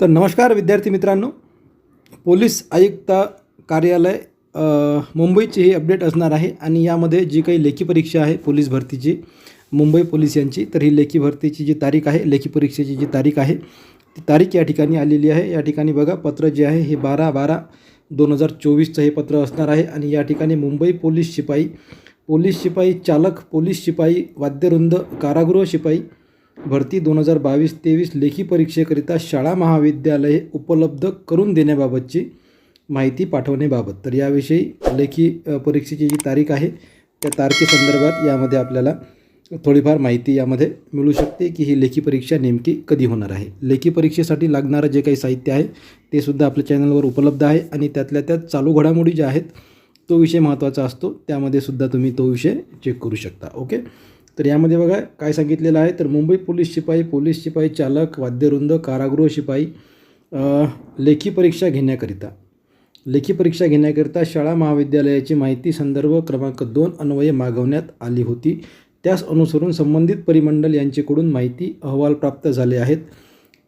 तर नमस्कार विद्यार्थी मित्रांनो. पोलीस आयुक्त कार्यालय मुंबईची ही अपडेट असणार आहे आणि यामध्ये जी काही लेखी परीक्षा आहे पोलीस भरतीची मुंबई पोलीस यांची तर ही लेखी भरतीची जी तारीख आहे लेखी परीक्षेची जी तारीख आहे ती तारीख या ठिकाणी आलेली आहे. या ठिकाणी बघा पत्र जे आहे हे बारा बारा दोन हजार चोवीसचं हे पत्र असणार आहे आणि या ठिकाणी मुंबई पोलीस शिपाई पोलीस शिपाई चालक पोलीस शिपाई वाद्यवृंद कारागृह शिपाई भरती दोन हजार बावीस तेवीस लेखी परीक्षेकरिता शाळा महाविद्यालये उपलब्ध करून देण्याबाबतची माहिती पाठवण्याबाबत. तर याविषयी लेखी परीक्षेची जी तारीख आहे त्या तारखेसंदर्भात यामध्ये आपल्याला थोडीफार माहिती यामध्ये मिळू शकते की ही लेखी परीक्षा नेमकी कधी होणार आहे. लेखी परीक्षेसाठी लागणारं जे काही साहित्य आहे ते सुद्धा आपल्या चॅनलवर उपलब्ध आहे आणि त्यातल्या त्यात चालू घडामोडी ज्या आहेत तो विषय महत्त्वाचा असतो. त्यामध्ये सुद्धा तुम्ही तो विषय चेक करू शकता. ओके? तर यामध्ये बघा काय सांगितलेलं आहे? तर मुंबई पोलीस शिपाई पोलीस शिपाई चालक वाद्यवृंद कारागृह शिपाई लेखी परीक्षा घेण्याकरिता. लेखी परीक्षा घेण्याकरिता शाळा महाविद्यालयाची माहिती संदर्भ क्रमांक दोन अन्वये मागवण्यात आली होती. त्यास अनुसरून संबंधित परिमंडल यांच्याकडून माहिती अहवाल प्राप्त झाले आहेत.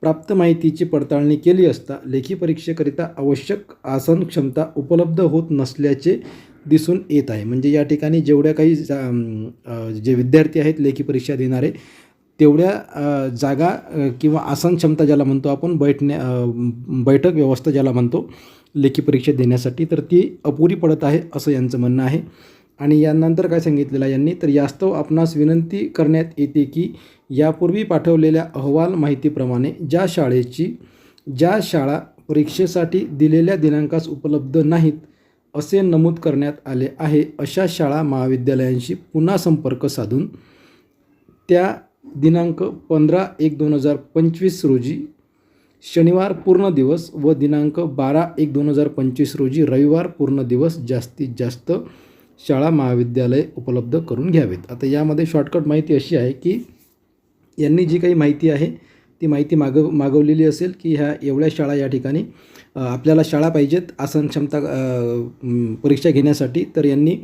प्राप्त माहितीची पडताळणी केली असता लेखी परीक्षेकरिता आवश्यक आसन क्षमता उपलब्ध होत नसल्याचे दिसून येत आहे. म्हणजे या ठिकाणी जेवढ्या काही जा- जे विद्यार्थी आहेत लेखी परीक्षा देणारे तेवढ्या जागा किंवा आसन क्षमता ज्याला म्हणतो आपण बैठण्या बैठक व्यवस्था ज्याला म्हणतो लेखी परीक्षा देण्यासाठी तर ती अपुरी पडत आहे असं यांचं म्हणणं आहे. आणि यानंतर काय सांगितलेलं आहे यांनी तर यास्तव आपणास विनंती करण्यात येते की यापूर्वी पाठवलेल्या अहवाल माहितीप्रमाणे ज्या शाळेची ज्या शाळा परीक्षेसाठी दिलेल्या दिनांकास उपलब्ध नाहीत असे नमूद करण्यात आले आहे. अशा शाळा महाविद्यालयांशी पुन्हा संपर्क साधून त्या दिनांक पंधरा एक दोन हजार पंचवीस रोजी शनिवार पूर्ण दिवस व दिनांक बारा एक दोन हजार पंचवीस रोजी रविवार पूर्ण दिवस जास्तीत जास्त शाळा महाविद्यालय उपलब्ध करून घ्यावेत. आता यामध्ये शॉर्टकट माहिती अशी आहे की यांनी जी काही माहिती आहे ती माहिती मागव मागवलेली असेल की ह्या एवढ्या शाळा या ठिकाणी आपल्याला शाळा पाहिजेत आसन क्षमता परीक्षा घेण्यासाठी. तर यांनी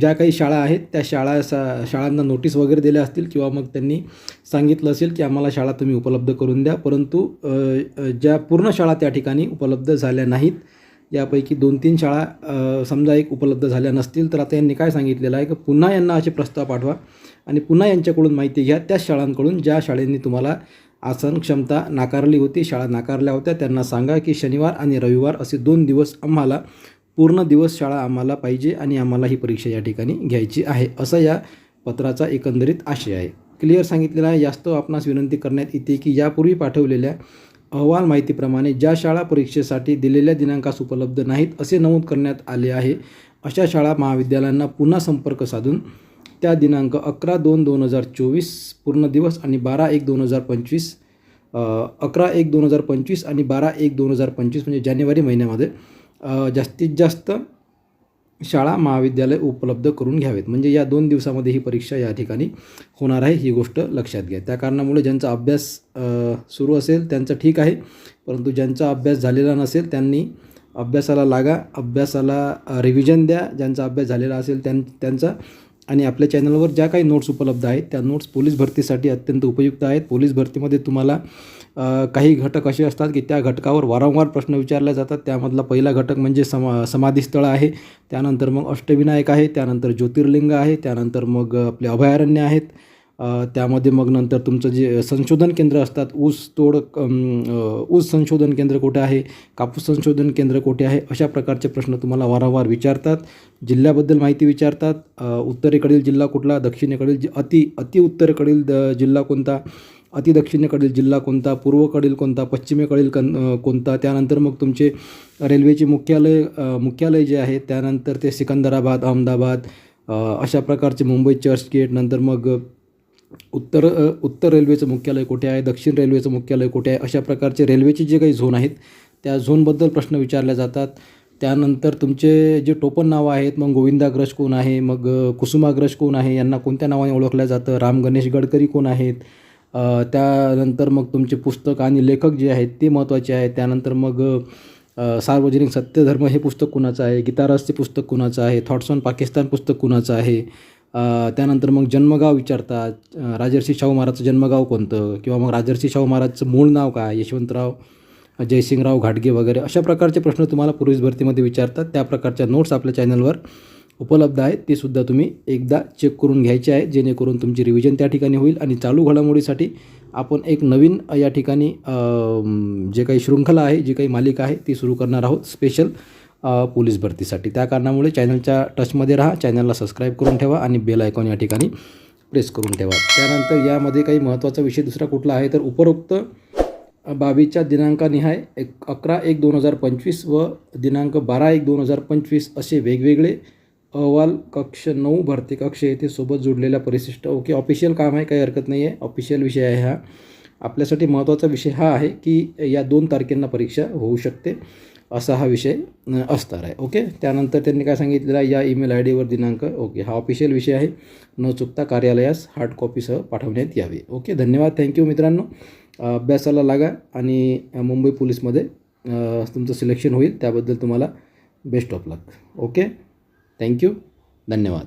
ज्या काही शाळा आहेत त्या शाळा सा शाळांना नोटीस वगैरे दिल्या असतील किंवा मग त्यांनी सांगितलं असेल की आम्हाला शाळा तुम्ही उपलब्ध करून द्या. परंतु ज्या पूर्ण शाळा त्या ठिकाणी उपलब्ध झाल्या नाहीत यापैकी दोन तीन शाळा समजा एक उपलब्ध झाल्या नसतील तर आता यांनी काय सांगितलेलं आहे की पुन्हा यांना असे प्रस्ताव पाठवा आणि पुन्हा यांच्याकडून माहिती घ्या. त्या शाळांकडून ज्या शाळेंनी तुम्हाला आसन क्षमता नाकारली होती शाळा नाकारल्या होत्या त्यांना सांगा की शनिवार आणि रविवार असे दोन दिवस आम्हाला पूर्ण दिवस शाळा आम्हाला पाहिजे आणि आम्हाला ही परीक्षा या ठिकाणी घ्यायची आहे असं या पत्राचा एकंदरीत आशय आहे. क्लिअर सांगितलेला आहे. जास्त आपणास विनंती करण्यात येते की यापूर्वी पाठवलेल्या अहवाल माहितीप्रमाणे ज्या शाळा परीक्षेसाठी दिलेल्या दिनांकास उपलब्ध नाहीत असे नमूद करण्यात आले आहे. अशा शाळा महाविद्यालयांना पुन्हा संपर्क साधून त्या दिनांक अकरा दोन दोन हजार चोवीस पूर्ण दिवस आणि बारा एक दोन हजार पंचवीस अकरा एक दोन हजार पंचवीस आणि बारा एक दोन हजार पंचवीस म्हणजे जानेवारी महिन्यामध्ये जास्तीत जास्त शाळा महाविद्यालय उपलब्ध करून घ्यावेत. म्हणजे या दोन दिवसामध्ये ही परीक्षा या ठिकाणी होणार आहे ही गोष्ट लक्षात घ्या. त्या कारणामुळे ज्यांचा अभ्यास सुरू असेल त्यांचं ठीक आहे. परंतु ज्यांचा अभ्यास झालेला नसेल त्यांनी अभ्यासाला लागा अभ्यासाला रिव्हिजन द्या. ज्यांचा अभ्यास झालेला असेल त्यां त्यांचा आणि आपल्या चॅनलवर ज्या काही नोट्स उपलब्ध आहेत त्या नोट्स पोलीस भरतीसाठी अत्यंत उपयुक्त आहेत. पोलीस भरतीमध्ये तुम्हाला काही घटक असे असतात की त्या घटकावर वारंवार प्रश्न विचारले जातात. त्यामधला पहिला घटक म्हणजे समा समाधीस्थळ आहे. त्यानंतर मग अष्टविनायक आहे. त्यानंतर ज्योतिर्लिंग आहे. त्यानंतर मग आपले अभयारण्य आहेत. त्यामध्ये मग नंतर तुमचं जे संशोधन केंद्र असतात ऊस तोड ऊस संशोधन केंद्र कुठे आहे कापूस संशोधन केंद्र कुठे आहे अशा प्रकारचे प्रश्न तुम्हाला वारंवार विचारतात. जिल्ह्याबद्दल माहिती विचारतात. उत्तरेकडील जिल्हा कुठला दक्षिणेकडील जि अति अति उत्तरेकडील द जिल्हा कोणता अति दक्षिणेकडील जिल्हा कोणता पूर्वकडील कोणता पश्चिमेकडील कन कोणता त्यानंतर मग तुमचे रेल्वेचे मुख्यालय मुख्यालय जे आहे त्यानंतर ते सिकंदराबाद अहमदाबाद अशा प्रकारचे मुंबई चर्चगेट नंतर मग उत्तर उत्तर रेल्वेचं मुख्यालय कुठे आहे दक्षिण रेल्वेचं मुख्यालय कुठे आहे अशा प्रकारचे रेल्वेचे जे काही झोन आहेत त्या झोनबद्दल प्रश्न विचारले जातात. त्यानंतर तुमचे जे टोपण नावं आहेत मग गोविंदाग्रज कोण आहे मग कुसुमाग्रज कोण आहे यांना कोणत्या नावाने ओळखलं जातं राम गणेश गडकरी कोण आहेत त्यानंतर मग तुमचे पुस्तक आणि लेखक जे आहेत ते महत्त्वाचे आहेत. त्यानंतर मग सार्वजनिक सत्यधर्म हे पुस्तक कुणाचं आहे गीतारसचे पुस्तक कुणाचं आहे थॉट्स ऑन पाकिस्तान पुस्तक कुणाचं आहे त्यानंतर मग जन्मगाव विचारतात. राजर्षी शाहू महाराजचं जन्मगाव कोणतं? किंवा मग राजर्षी शाहू महाराजचं मूळ नाव काय? यशवंतराव जयसिंगराव घाटगे वगैरे अशा प्रकारचे प्रश्न तुम्हाला पोलीस भरतीमध्ये विचारतात. त्या प्रकारच्या नोट्स आपल्या चॅनलवर उपलब्ध आहेत. ते सुद्धा तुम्ही एकदा चेक करून घ्यायचे आहे. जेणेकरून तुमची रिव्हिजन त्या ठिकाणी होईल आणि चालू घडामोडीसाठी आपण एक नवीन या ठिकाणी जे काही शृंखला आहे जी काही मालिका आहे ती सुरू करणार आहोत. स्पेशल पोलीस भरतीसाठी. त्या कारणामुळे चॅनलच्या टचमध्ये राहा चॅनलला सबस्क्राईब करून ठेवा आणि बेल आयकॉन या ठिकाणी प्रेस करून ठेवा. त्यानंतर यामध्ये काही महत्त्वाचा विषय दुसरा कुठला आहे तर उपरोक्त बावीसच्या दिनांकानिहाय एक अकरा एक दोन हजार पंचवीस व दिनांक बारा एक दोन हजार पंचवीस असे वेगवेगळे अहवाल कक्ष नऊ भरती कक्ष येथे सोबत जोडलेल्या परिशिष्ट ओके ऑफिशियल काम आहे काही हरकत नाही आहे ऑफिशियल विषय आहे हा. आपल्यासाठी महत्त्वाचा विषय हा आहे की या दोन तारखेंना परीक्षा होऊ शकते. असा हा विषय असणार आहे. ओके? त्यानंतर त्यांनी काय सांगितलेलं आहे? या ईमेल आय डीवर दिनांक ओके हा ऑफिशियल विषय आहे. न चुकता कार्यालयास हार्ड कॉपीसह पाठवण्यात यावे. ओके? धन्यवाद. थँक्यू मित्रांनो. अभ्यासाला लागा आणि मुंबई पोलीसमध्ये तुमचं सिलेक्शन होईल. त्याबद्दल तुम्हाला best of luck okay? Thank you धन्यवाद.